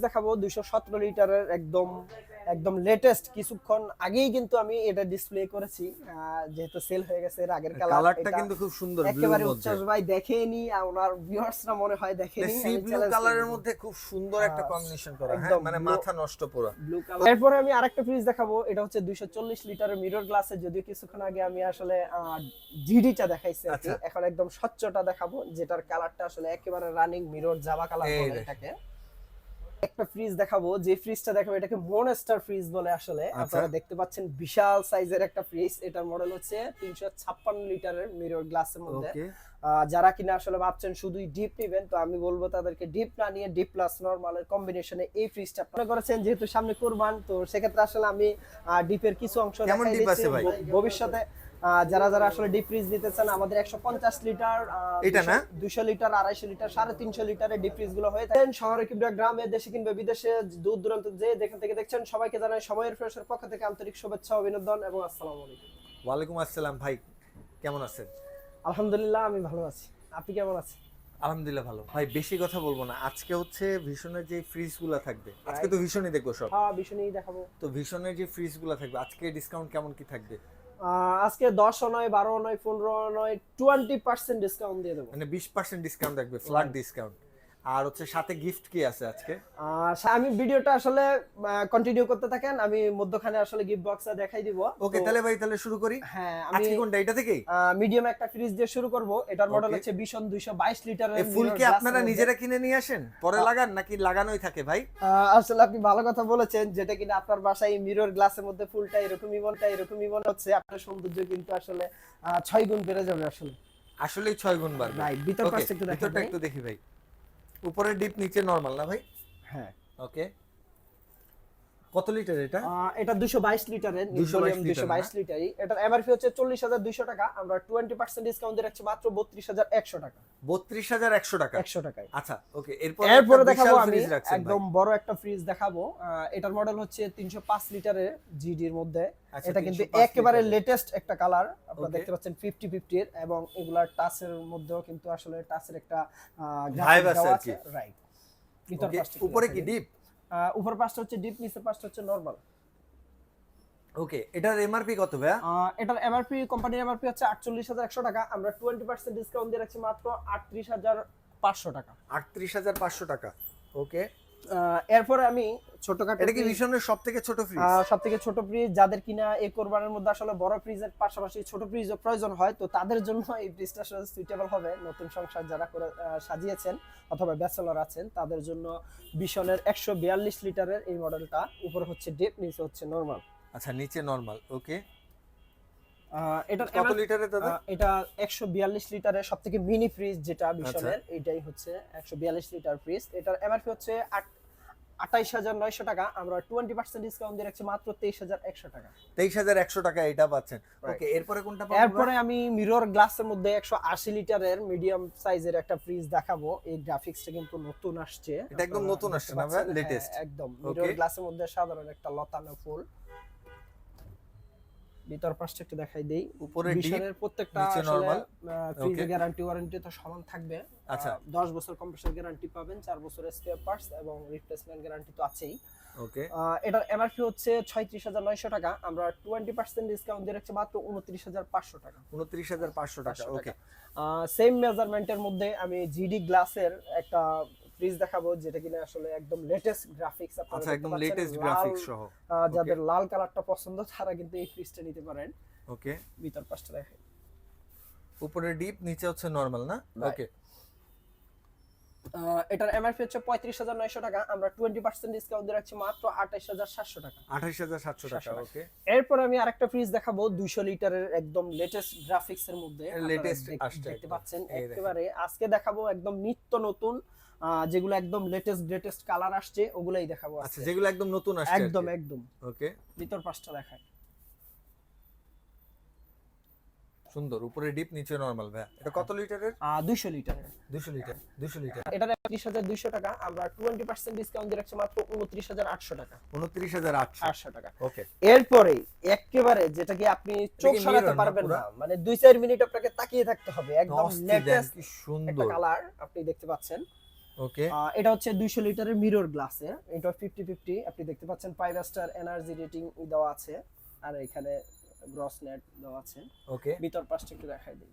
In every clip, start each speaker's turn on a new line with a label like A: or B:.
A: দেখাবো দুইশো সতেরো লিটারের একদম একদম লেটেস্ট কিছুক্ষণ আগেই কিন্তু আমি এটা ডিসপ্লে করেছি। যেহেতু সেল হয়ে গেছে এর আগের কালার
B: কালারটা কিন্তু খুব সুন্দর
A: একেবারে উচ্চাস ভাই দেখেনি আর ওনার ভিউয়ার্সরা মনে হয় দেখেনি
B: সি ব্লু কালারের মধ্যে খুব সুন্দর একটা কম্বিনেশন করা হ্যাঁ? মানে মাথা নষ্ট পুরো।
A: ব্লু কালার এরপরে আমি আরেকটা ফ্রিজ দেখাবো এটা হচ্ছে 240 লিটারের মিরর গ্লাসের যদিও কিছুক্ষণ আগে আমি আসলে জিডিটা দেখাইছি।
B: আচ্ছা।
A: এখন একদম স্বচ্ছটা দেখাবো যেটার কালারটা আসলে একেবারে রানিং মিরর জাভা কালার বলে
B: দেখেন।
A: একটা ফ্রিজ দেখাবো যে ফ্রিজটা দেখাবো এটাকে মনস্টার ফ্রিজ বলে আসলে।
B: আচ্ছা।
A: আপনারা দেখতে পাচ্ছেন বিশাল সাইজের একটা ফ্রিজ এটার মডেল হচ্ছে 356 লিটারের মিরর গ্লাসের মধ্যে। যারা কিনা আসলে ভাবছেন শুধুই ডিপ নেবেন তো আমি বলব তাদেরকে ডিপ না নিয়ে ডিপ প্লাস নরমালের কম্বিনেশনে এই ফ্রিজটা আপনারা করেছেন। যেহেতু সামনে কোরবান তো সেক্ষেত্রে আসলে আমি ডিপের কিছু অংশ ভবিষ্যতে যারা যারা আসলে ডিপ ফ্রিজ নিতে চান আমাদের একশো পঞ্চাশ লিটার
B: এটা না?
A: দুশো লিটার আড়াইশো লিটার সাড়ে তিনশো লিটারের ডিপ ফ্রিজগুলো হয়ে থাকেন শহরে কিংবা গ্রামে দেশে কিংবা বিদেশে দূর দূরান্ত যে যেখান থেকে দেখছেন সবাইকে জানাই সময়ের ফ্রেশের পক্ষ থেকে আন্তরিক শুভেচ্ছা অভিনন্দন এবং আসসালামু আলাইকুম।
B: ওয়ালাইকুম আসসালাম ভাই কেমন আছেন?
A: আলহামদুলিল্লাহ আমি ভালো আছি। আপনি কেমন আছেন?
B: আলহামদুলিল্লাহ ভালো। ভাই বেশি কথা বলব না। আজকে হচ্ছে ভীষণের যে ফ্রিজগুলা থাকবে আজকে তো ভীষণই দেখব সব।
A: হ্যাঁ নিয়েই দেখাবো।
B: তো ভীষণের যে ফ্রিজগুলা থাকবে আজকে ডিসকাউন্ট কেমন কি থাকবে?
A: আজকে দশ নয় বারো নয় পনেরো নয় টোয়েন্টি পার্সেন্ট ডিসকাউন্ট দিয়ে দেবো।
B: মানে বিশ পার্সেন্ট ডিসকাউন্ট থাকবে ফ্ল্যাট ডিসকাউন্ট আর হচ্ছে সাথে গিফট কি আছে আজকে?
A: আমি ভিডিওটা আসলে কন্টিনিউ করতে থাকেন আমি মধ্যখানে আসলে গিফট বক্সটা দেখাই দিব।
B: ওকে তাহলে ভাই তাহলে শুরু করি।
A: হ্যাঁ আমি
B: আজকে কোনটা এটা থেকেই
A: মিডিয়াম একটা ফ্রিজ দিয়ে শুরু করব। এটার মডেল হচ্ছে দুইশো বাইশ লিটারের
B: এই ফুল কি আপনারা নিজেরা কিনে নিয়ে আসেন? পরে লাগান নাকি লাগানোই থাকে ভাই?
A: আসলে আপনি ভালো কথা বলেছেন যেটা কিনা আপনার বাসায় মিরর গ্লাসের মধ্যে ফুলটা এরকমই মনটা এরকমই মনে হচ্ছে আপনার সৌন্দর্য কিন্তু আসলে ছয় গুণ বেড়ে যাবে আসলে।
B: আসলে ছয় গুণ বাড়বে।
A: রাইট ভিতর পাশে একটু দেখা
B: ভিতরটা একটু দেখি ভাই। উপরে ডিপ নিচে নর্মাল না ভাই?
A: হ্যাঁ।
B: ওকে কত লিটার এটা?
A: এটা দুশো বাইশ লিটারের
B: 222
A: দুশো বাইশ লিটারই। এটার এমআরপি হচ্ছে চল্লিশ হাজার দুইশো টাকা আমরা টোয়েন্টি পার্সেন্ট ডিসকাউন্ট দিয়ে রাখছি মাত্র বত্রিশ হাজার একশো টাকা।
B: বত্রিশ হাজার একশো টাকা?
A: একশো টাকায়।
B: আচ্ছা ওকে এরপর
A: এরপরে দেখাবো আমি
B: একদম
A: বড় একটা ফ্রিজ দেখাবো। এটার মডেল হচ্ছে তিনশো পাঁচ লিটারের জিডির মধ্যে।
B: আচ্ছা,
A: এটা কিন্তু একেবারে লেটেস্ট একটা কালার আপনারা দেখতে পাচ্ছেন ফিফটি ফিফটির এবং এগুলার টাচের মধ্যেও কিন্তু আসলে টাচের একটা
B: Vibe আছে
A: রাইট
B: উপরে কি ডিপ
A: উপর পাশটা হচ্ছে ডিপ নিচের পাশটা হচ্ছে নরমাল
B: ওকে এটার এমআরপি কত ভাইয়া?
A: এটার এমআরপি কোম্পানির এমআরপি হচ্ছে আটচল্লিশ হাজার একশো টাকা। আমরা টোয়েন্টি পার্সেন্ট ডিসকাউন্ট দিয়ে রাখছি মাত্র আটত্রিশ হাজার পাঁচশো টাকা।
B: আটত্রিশ হাজার পাঁচশো টাকা। ওকে
A: এরপরে আমি ছোটখাটো
B: এটা কি
A: fridge-
B: ভীষণের সব থেকে ছোট ফ্রিজ
A: সব থেকে ছোট ফ্রিজ যাদের কিনা এই কোরবানের মধ্যে আসলে বড় ফ্রিজের পাশাপাশি ছোট ফ্রিজও প্রয়োজন হয় তো তাদের জন্য এই ফ্রিজটা আসলে সুইটেবল হবে। নতুন সংসার যারা করে সাজিয়েছেন অথবা ব্যাচেলর আছেন তাদের জন্য বিশনের একশো বিয়াল্লিশ লিটারের এই মডেলটা উপরে হচ্ছে ডেপ নিচে হচ্ছে নর্মাল
B: আচ্ছা নিচে নরমাল ওকে
A: এটার
B: কত লিটারের দাদা?
A: এটা একশো বিয়াল্লিশ লিটারের সব থেকে মিনি ফ্রিজ যেটা বিশনের এইটাই হচ্ছে একশো বিয়াল্লিশ লিটার ফ্রিজ এটার এমআরপি হচ্ছে আঠাইশ হাজার নয়শো টাকা। আমরা টোয়েন্টি পার্সেন্ট ডিসকাউন্ট দিয়ে রাখছি মাত্র তেইশ হাজার একশো টাকা।
B: তেইশ হাজার একশো টাকা এটা পাচ্ছেন। ওকে এরপরে কোনটা পাবো
A: এরপরে আমি মিরর গ্লাসের মধ্যে একশো আশি লিটারের মিডিয়াম সাইজের একটা ফ্রিজ দেখাবো। এই গ্রাফিক্সটা কিন্তু নতুন আসছে।
B: এটা একদম নতুন আসছে না। Latest?
A: হ্যাঁ, একদম। মিরর গ্লাসের মধ্যে সাধারণ একটা লতানো ফুল। ভিতর পাশটা একটু দেখাই দেই।
B: উপরে ডিপ
A: প্রত্যেকটা
B: নিচে
A: আসলে
B: normal?
A: গ্যারান্টি ওয়ারেন্টি তো সমান থাকবে।
B: আচ্ছা।
A: আহ, দশ বছর কম্প্রেসার গ্যারান্টি পাবেন চার বছর স্পেয়ার পার্টস এবং রিপ্লেসমেন্ট গ্যারান্টি তো আছেই।
B: ওকে
A: এটার এমআরপি হচ্ছে ছয়ত্রিশ হাজার নয়শো টাকা আমরা টোয়েন্টি পার্সেন্ট ডিসকাউন্ট দিয়ে রাখছি মাত্র উনত্রিশ হাজার পাঁচশো টাকা।
B: উনত্রিশ হাজার পাঁচশো টাকা
A: 500
B: ওকে
A: সেম মেজারমেন্টের মধ্যে আমি জিডি গ্লাসের একটা ফ্রিজ দেখাবো যেটা কিনা আসলে একদম লেটেস্ট গ্রাফিক্স
B: আচ্ছা একদম লেটেস্ট গ্রাফিক্স সহ।
A: যাদের লাল কালারটা পছন্দ তারা কিন্তু এই ফ্রিজটা নিতে পারেন।
B: ওকে
A: ভিতর পাশটা দেখে
B: উপরে ডিপ নিচে হচ্ছে নরমাল না? ওকে
A: এটার এমআরপি হচ্ছে পঁয়ত্রিশ হাজার নয়শো টাকা। আমরা টোয়েন্টি পার্সেন্ট ডিসকাউন্ট দিয়ে রাখছি মাত্র আঠাইশ হাজার সাতশো টাকা।
B: আঠাইশ হাজার সাতশো টাকা ওকে
A: এরপর আমি আরেকটা ফ্রিজ দেখাবো দুইশো লিটারের একদম লেটেস্ট গ্রাফিক্স এর মধ্যে
B: আসছে
A: দেখতে পাচ্ছেন একেবারে আজকে দেখাবো একদম নিত্য নতুন যেগুলো একদম লেটেস্ট গ্রেটেস্ট কালার আসছে ওগুলাই দেখাবো
B: আচ্ছা যেগুলো একদম নতুন আসছে
A: একদম একদম।
B: ওকে।
A: ভিতর পাশটা দেখায়
B: সুন্দর উপরে ডিপ নিচে নরমাল ভাই এটা কত লিটারের?
A: দুইশো লিটারের।
B: দুশো লিটার দুশো লিটার।
A: এটার একত্রিশ হাজার দুইশো টাকা আমরা টোয়েন্টি পার্সেন্ট ডিসকাউন্ট দিয়ে রাখছি মাত্র উনত্রিশ হাজার আটশো টাকা।
B: উনত্রিশ হাজার আটশো।
A: আটশো টাকা।
B: ওকে।
A: এরপরে একেবারে যেটা কি আপনি চোখ সরাতে পারবেন না মানে দুই চার মিনিট আপনাকে তাকিয়ে থাকতে হবে একদম লেটেস্ট
B: কি সুন্দর।
A: কালার আপনি দেখতে পাচ্ছেন।
B: ওকে
A: এটা হচ্ছে দুইশো লিটারের মিরর গ্লাসের এটা ফিফটি ফিফটি আপনি দেখতে পাচ্ছেন ফাইভ স্টার এনার্জি রেটিং দেওয়া আছে। আর এখানে গ্রস নেট দেওয়া আছে।
B: ওকে
A: ভিতর পাশটা একটু দেখাই দিই।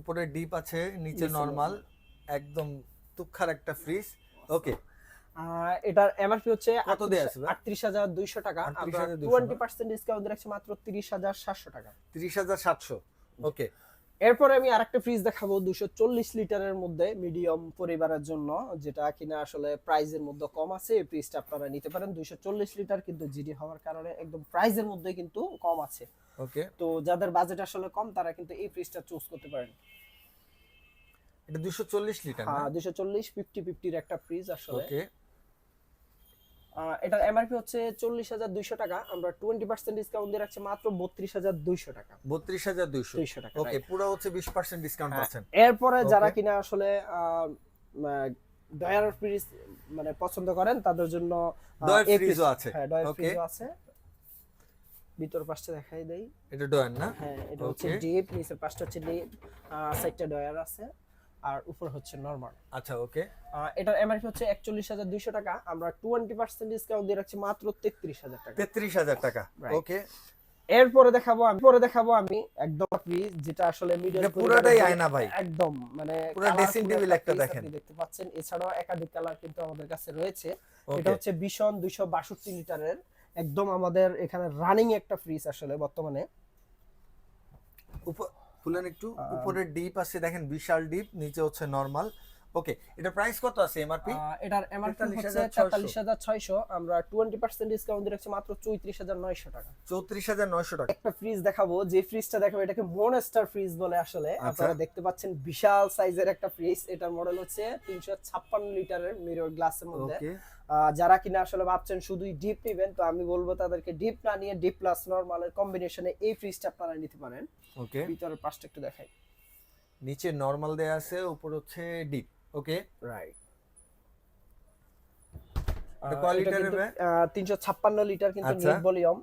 B: উপরে ডিপ আছে নিচে নরমাল একদম তুক্ষার একটা ফ্রিজ ওকে
A: এটার এমআরপি হচ্ছে
B: কত দেয়া আছে ভাই?
A: আটত্রিশ হাজার দুইশো টাকা।
B: 38,200
A: টোয়েন্টি পার্সেন্ট ডিসকাউন্ট রাখছি মাত্র তিরিশ হাজার সাতশো টাকা।
B: তিরিশ হাজার সাতশো। ওকে
A: এরপরে আমি আরেকটা ফ্রিজ দেখাবো দুশো চল্লিশ লিটারের মধ্যে মিডিয়াম পরিবারের জন্য যেটা কিনা আসলে প্রাইজের মধ্যে কম আছে। এই ফ্রিজটা আপনারা নিতে পারেন দুশো চল্লিশ লিটার কিন্তু জিডি হওয়ার কারণে একদম প্রাইজের মধ্যে কিন্তু কম আছে।
B: ওকে
A: তো যাদের বাজেট আসলে কম তারা কিন্তু এই ফ্রিজটা চুজ করতে পারেন।
B: এটা দুশো চল্লিশ লিটার
A: হ্যাঁ দুশো চল্লিশ ফিফটি ফিফটির একটা ফ্রিজ আসলে।
B: ওকে
A: এটার এমআরপি হচ্ছে চল্লিশ হাজার দুইশো টাকা। আমরা টোয়েন্টি পার্সেন্ট ডিসকাউন্ট দিয়ে রাখছি মাত্র বত্রিশ হাজার দুইশো টাকা।
B: বত্রিশ হাজার দুইশো।
A: দুইশো টাকা
B: ওকে পুরো হচ্ছে বিশ পার্সেন্ট ডিসকাউন্ট
A: হ্যাঁ,
B: পাচ্ছেন।
A: এরপরে যারা কিনা আসলে ডয়ার ফ্রিজ মানে পছন্দ করেন তাদের জন্য
B: ডয়ার ফ্রিজও আছে।
A: হ্যাঁ ডয়ার ফ্রিজও আছে। ভিতর পাশটা দেখাই দেই।
B: এটা ডয়ার না?
A: হ্যাঁ এটা হচ্ছে ডিপ নিচের পাশটা হচ্ছে ডিপ সাইডটা ডয়ার আছে। আর উপর হচ্ছে নরমাল
B: আচ্ছা ওকে
A: এটার এমআরপি হচ্ছে একচল্লিশ হাজার দুইশো টাকা। আমরা টোয়েন্টি পার্সেন্ট ডিসকাউন্ট দিয়ে রাখছি মাত্র তেত্রিশ হাজার টাকা।
B: তেত্রিশ হাজার টাকা ওকে
A: এরপরে দেখাবো আমি পরে দেখাবো আমি একদম ফ্রিজ যেটা আসলে মিডিয়াম
B: এটা পুরাটাই আয়না ভাই।
A: একদম মানে
B: পুরা dressing table একটা দেখেন।
A: দেখতে পাচ্ছেন। এছাড়াও একাধিক কালার কিন্তু আমাদের কাছে রয়েছে। এটা হচ্ছে বিশন দুইশো বাষট্টি লিটারের। একদম আমাদের এখানে রানিং একটা ফ্রিজ আসলে বর্তমানে।
B: খুলেন একটু উপরে ডিপ আছে দেখেন বিশাল ডিপ নিচে হচ্ছে নরমাল ওকে এটা প্রাইস কত আছে এমআরপি
A: এটার এমআরপি হচ্ছে
B: 43,600
A: তেতাল্লিশ হাজার ছয়শো। আমরা টোয়েন্টি পার্সেন্ট ডিসকাউন্ট দিয়ে রাখছি মাত্র চৌত্রিশ হাজার নয়শো টাকা।
B: চৌত্রিশ হাজার নয়শো টাকা।
A: একটা ফ্রিজ দেখাবো যে ফ্রিজটা দেখাবো এটাকে মনস্টার ফ্রিজ বলে আসলে।
B: আচ্ছা।
A: আপনারা দেখতে পাচ্ছেন বিশাল সাইজের একটা ফ্রিজ এটার মডেল হচ্ছে তিনশো ছাপ্পান্ন লিটারের মিরর গ্লাসের মধ্যে।
B: ওকে
A: যারা কিনা আসলে ভাবছেন শুধুই ডিপ নেবেন তো আমি বলব তাদেরকে ডিপ না নিয়ে ডিপ প্লাস নর্মালের কম্বিনেশনে এই ফ্রিজটা আপনারা নিতে পারেন।
B: ওকে
A: ভিতরের পাশটা একটু দেখাই।
B: নিচে নরমাল দেয়া আছে উপর হচ্ছে ডিপ ওকে?
A: রাইট? তিনশো ছাপ্পান্ন লিটার কিন্তু
B: আচ্ছা।
A: Net volume.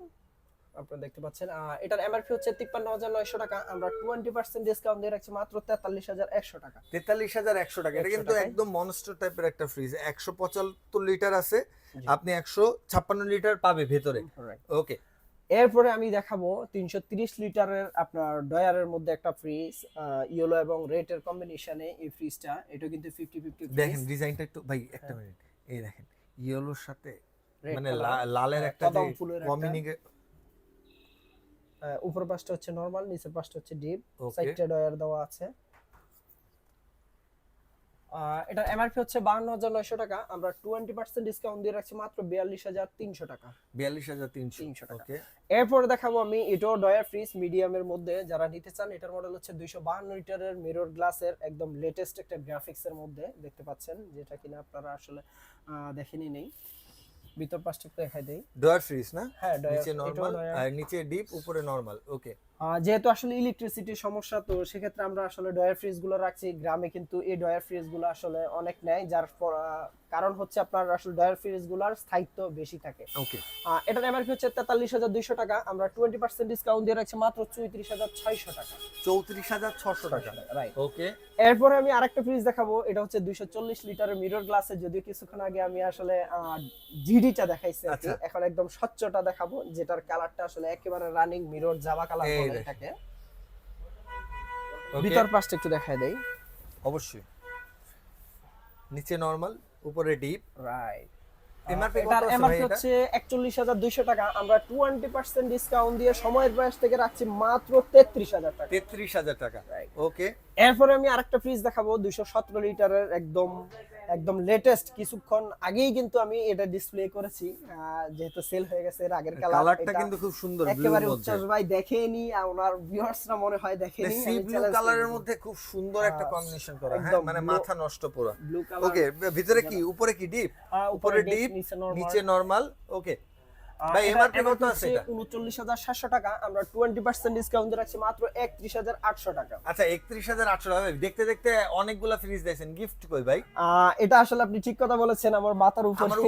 A: আপনারা দেখতে পাচ্ছেন। এটার এমআরপি হচ্ছে তিপ্পান্ন হাজার নয়শো টাকা। আমরা টোয়েন্টি পার্সেন্ট ডিসকাউন্ট দিয়ে রাখছি মাত্র তেতাল্লিশ হাজার একশো টাকা।
B: তেতাল্লিশ হাজার একশো টাকা। এটা কিন্তু। একদম মনস্টার টাইপের একটা ফ্রিজ একশো পঁচাত্তর লিটার আছে। আপনি একশো ছাপ্পান্ন লিটার পাবে ভেতরে. ওকে
A: এরপরে আমি দেখাবো তিনশো তিরিশ লিটারের আপনার ডয়ারের মধ্যে একটা ফ্রিজ ইয়েলো এবং রেড এর কম্বিনেশনে এই ফ্রিজটা এটা কিন্তু ফিফটি ফিফটি
B: দেখেন ডিজাইনটা একটু ভাই একটা
A: হ্যাঁ।
B: মিনিট এই দেখেন ইয়েলোর সাথে মানে লালের
A: হ্যাঁ,
B: একটা
A: ফুলের উপর পাশটা হচ্ছে নরমাল নিচের পাশটা হচ্ছে ডিপ সাইডটা ডয়ার দেওয়া আছে। এটার এমআরপি হচ্ছে বাহান্ন হাজার নয়শো টাকা। আমরা টোয়েন্টি পার্সেন্ট ডিসকাউন্ট দিয়ে রাখছি মাত্র বিয়াল্লিশ হাজার তিনশো টাকা।
B: বিয়াল্লিশ হাজার তিনশো
A: 300 টাকা।
B: ওকে
A: এরপরে দেখাবো আমি এটাও ডয়ার ফ্রিজ মিডিয়ামের মধ্যে যারা নিতে চান এটার মডেল হচ্ছে দুইশো বাহান্ন লিটারের মিরর গ্লাসের একদম লেটেস্ট একটা গ্রাফিক্স এর মধ্যে দেখতে পাচ্ছেন যেটা কিনা আপনারা আসলে দেখেনি নেই। ভিতর পাশটা একটু দেখাই দেই।
B: ডয়ার ফ্রিজ না?
A: হ্যাঁ ডয়ার
B: নিচে নরমাল আর নিচে ডিপ উপরে নরমাল ওকে
A: যেহেতু আসলে ইলেকট্রিসিটির সমস্যা তো সেক্ষেত্রে আমরা আসলে ডয়ার ফ্রিজগুলো রাখছি। গ্রামে কিন্তু এই ডয়ার ফ্রিজগুলো আসলে অনেক নেয় যার কারণ হচ্ছে আপনার আসলে ডয়ার ফ্রিজগুলোর স্থায়িত্ব বেশি থাকে।
B: ওকে
A: এটার এমআরপি হচ্ছে তেতাল্লিশ হাজার দুইশো টাকা। আমরা টোয়েন্টি পার্সেন্ট ডিসকাউন্ট দিয়ে রাখছি মাত্র চৌত্রিশ হাজার ছয়শো টাকা।
B: চৌত্রিশ হাজার ছশো টাকা।
A: রাইট
B: ওকে
A: এরপরে আমি আরেকটা ফ্রিজ দেখাবো। এটা হচ্ছে দুইশো চল্লিশ লিটারের মিরর গ্লাসে যদিও কিছুক্ষণ আগে আমি আসলে জিডিটা দেখাইছি।
B: আচ্ছা।
A: এখন একদম স্বচ্ছটা দেখাবো যেটার কালারটা আসলে একেবারে রানিং মিরর জাভা কালার
B: এই
A: ভিতর পাশটা একটু দেখায় দেই।
B: অবশ্যই। নিচে নরমাল উপরে ডিপ
A: রাইট এমআরপি হচ্ছে একচল্লিশ হাজার দুইশো টাকা। আমরা টোয়েন্টি পার্সেন্ট ডিসকাউন্ট দিয়ে সময়ের বয়স থেকে রাখছি মাত্র তেত্রিশ হাজার টাকা।
B: তেত্রিশ হাজার টাকা. ওকে
A: এরপরে আমি আরেকটা ফ্রিজ দেখাবো দুইশো সতেরো লিটারের একদম একদম লেটেস্ট কিছুক্ষণ আগেই কিন্তু আমি এটা ডিসপ্লে করেছি। যেহেতু সেল হয়ে গেছে এর আগের
B: কালারটা কিন্তু খুব সুন্দর
A: একেবারে উচ্ছ্বাস ভাই দেখেনি আর ওনার ভিউয়ার্সরা মনে হয় দেখেনি
B: সি ব্লু কালারের মধ্যে খুব সুন্দর একটা কম্বিনেশন করা হ্যাঁ?
A: একদম
B: মানে মাথা নষ্ট পুরো। ওকে ভিতরে কি? উপরে কি? ডিপ উপরে ডিপ
A: নিচে নরমাল
B: ওকে ভাই, MRP কত আছে এটা?
A: উনচল্লিশ হাজার সাতশো টাকা। আমরা টোয়েন্টি পার্সেন্ট ডিসকাউন্ট রাখছি মাত্র একত্রিশ হাজার আটশো টাকা।
B: আচ্ছা একত্রিশ হাজার আটশো টাকা। দেখতে দেখতে অনেকগুলা ফ্রিজ দিয়েছেন। গিফট কই ভাই?
A: এটা আসলে আপনি ঠিক কথা বলেছেন আমার মাথার উপরে
B: আমার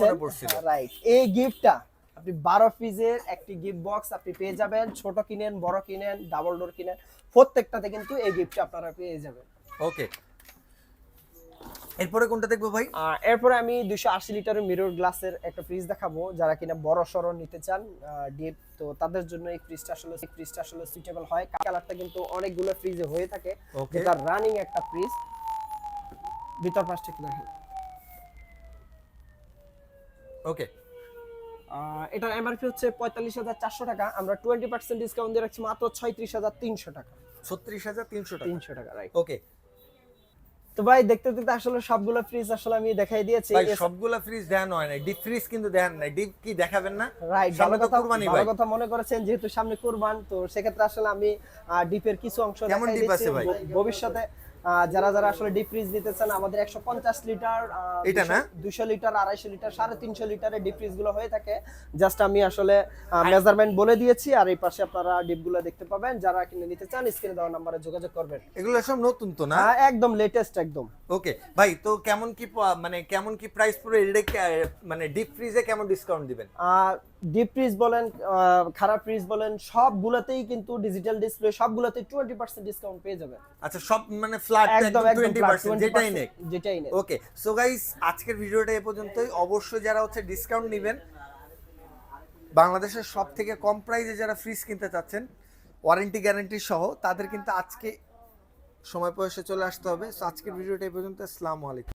B: মনে পড়ছিল।
A: রাইট এই গিফটটা আপনি বারো পিসের একটি গিফট বক্স আপনি পেয়ে যাবেন। ছোট কিনেন বড় কিনেন ডাবল ডোর কিনেন প্রত্যেকটাতে কিন্তু এই গিফটটা আপনারা পেয়ে যাবেন।
B: ওকে এরপরে কোনটা দেখব ভাই?
A: এরপরে আমি দুশো আশি লিটারের মিরর গ্লাসের একটা ফ্রিজ দেখাবো যারা কিনা বড় সড়ো নিতে চান ডিপ তো তাদের জন্য এই ফ্রিজটা আসলে এই ফ্রিজটা আসলে সুইটেবল হয়। কালারটা কিন্তু অনেকগুলো ফ্রিজে হয়ে থাকে। যেটা রানিং একটা ফ্রিজ ভিতর পাশটা একটু দেখেন।
B: ওকে
A: এটার এমআরপি হচ্ছে পঁয়তাল্লিশ হাজার চারশো টাকা। আমরা টোয়েন্টি পার্সেন্ট ডিসকাউন্ট দিয়ে রাখছি মাত্র ছয়ত্রিশ হাজার তিনশো টাকা।
B: ছত্রিশ হাজার তিনশো টাকা।
A: তিনশো টাকা রাইট
B: ওকে
A: তো ভাই দেখতে দেখতে আসলে সবগুলো ফ্রিজ আসলে আমি দেখাই দিয়েছি।
B: ভাই সবগুলা ফ্রিজ দেখানো হয় না ডিপ ফ্রিজ কিন্তু দেখান নাই। ডিপ কি দেখাবেন না?
A: রাইট ভালো কথা
B: কুরবানি
A: ভালো
B: ভাই।
A: কথা মনে করেছেন যেহেতু সামনে কুরবান তো সেক্ষেত্রে আসলে আমি ডিপের কিছু অংশ দেখাই দিচ্ছি। ভবিষ্যতে যারা যারা আসলে ডিপ ফ্রিজ নিতে চান আমাদের একশো পঞ্চাশ লিটার
B: এটা না?
A: দুশো লিটার আড়াইশো লিটার সাড়ে তিনশো লিটারের ডিপ ফ্রিজগুলো হয়ে থাকে। জাস্ট আমি আসলে মেজারমেন্ট বলে দিয়েছি আর এই পাশে আপনারা ডিপগুলো দেখতে পাবেন। যারা কিনে নিতে চান স্ক্রিনে দেওয়া নাম্বারে যোগাযোগ করবেন।
B: এগুলো সব নতুন তো না?
A: একদম লেটেস্ট একদম।
B: ওকে ভাই তো কেমন কি মানে কেমন কি প্রাইস পুরো মানে ডিপ ফ্রিজে কেমন ডিসকাউন্ট দিবেন?
A: ডিপ ফ্রিজ বলেন খারাপ ফ্রিজ বলেন সবগুলোতেই কিন্তু digital display twenty percent discount পেয়ে যাবেন।
B: আচ্ছা সব মানে ফ্ল্যাট
A: একদম
B: যেটাই
A: যেটাই
B: ওকে সো গাইস আজকের ভিডিওটা এ পর্যন্তই। অবশ্যই যারা হচ্ছে ডিসকাউন্ট নেবেন বাংলাদেশের সব থেকে কম প্রাইসে যারা ফ্রিজ কিনতে চাচ্ছেন ওয়ারেন্টি গ্যারেন্টি সহ তাদের কিন্তু আজকে সময় পয়সা চলে আসতে হবে। সো আজকের ভিডিওটা এই পর্যন্ত আসসালামু আলাইকুম।